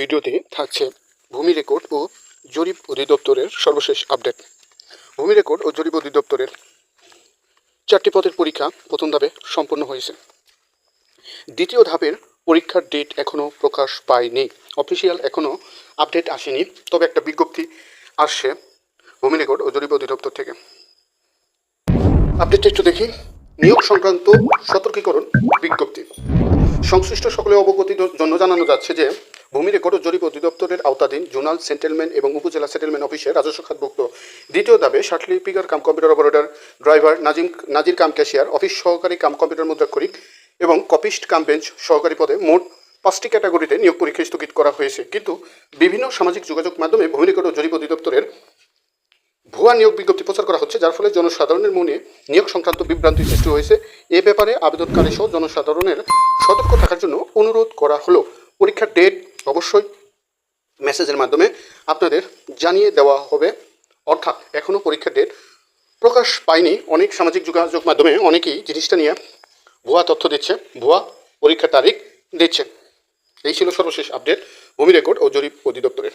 ভিডিওতে থাকছে ভূমি রেকর্ড ও জরিপ অধিদপ্তরের সর্বশেষ আপডেট। ভূমি রেকর্ড ও জরিপ অধিদপ্তরের চারটি পদের পরীক্ষা প্রথম ধাপে সম্পন্ন হয়েছে। দ্বিতীয় ধাপের পরীক্ষার ডেট এখনও প্রকাশ পায়নি। অফিসিয়াল এখনও আপডেট আসেনি, তবে একটা বিজ্ঞপ্তি আসছে ভূমি রেকর্ড ও জরিপ অধিদপ্তর থেকে। আপডেটটা একটু দেখি। নিয়োগ সংক্রান্ত সতর্কীকরণ বিজ্ঞপ্তি। সংশ্লিষ্ট সকলে অবগতির জন্য জানানো যাচ্ছে যে ভূমি রেকর্ড ও জরিপ অধিদপ্তরের আওতাধীন জোনাল সেটেলমেন্ট এবং উপজেলা সেটেলমেন্ট অফিসে রাজস্ব খাতভুক্ত। দ্বিতীয় ধাপে সার্টিফিকার কাম কম্পিউটার অপারেটর, ড্রাইভার নাজিম, নাজির কাম ক্যাশিয়ার, অফিস সহকারী কাম কম্পিউটার মুদ্রাক্ষরিক এবং কপিস্ট কাম বেঞ্চ সহকারী পদে মোট পাঁচটি ক্যাটাগরিতে নিয়োগ পরীক্ষা স্থগিত করা হয়েছে। কিন্তু বিভিন্ন সামাজিক যোগাযোগ মাধ্যমে ভূমি রেকর্ড ও জরিপ অধিদপ্তরের ভুয়া নিয়োগ বিজ্ঞপ্তি প্রচার করা হচ্ছে, যার ফলে জনসাধারণের মনে নিয়োগ সংক্রান্ত বিভ্রান্তি সৃষ্টি হয়েছে। এ ব্যাপারে আবেদনকারী সহ জনসাধারণের সতর্ক থাকার জন্য অনুরোধ করা হলো। পরীক্ষার ডেট অবশ্যই মেসেজের মাধ্যমে আপনাদের জানিয়ে দেওয়া হবে। অর্থাৎ এখনও পরীক্ষার ডেট প্রকাশ পায়নি। অনেক সামাজিক যোগাযোগ মাধ্যমে অনেকেই জিনিসটা নিয়ে ভুয়া তথ্য দিচ্ছে, ভুয়া পরীক্ষার তারিখ দিচ্ছে। এই ছিল সর্বশেষ আপডেট ভূমি রেকর্ড ও জরিপ অধিদপ্তরের।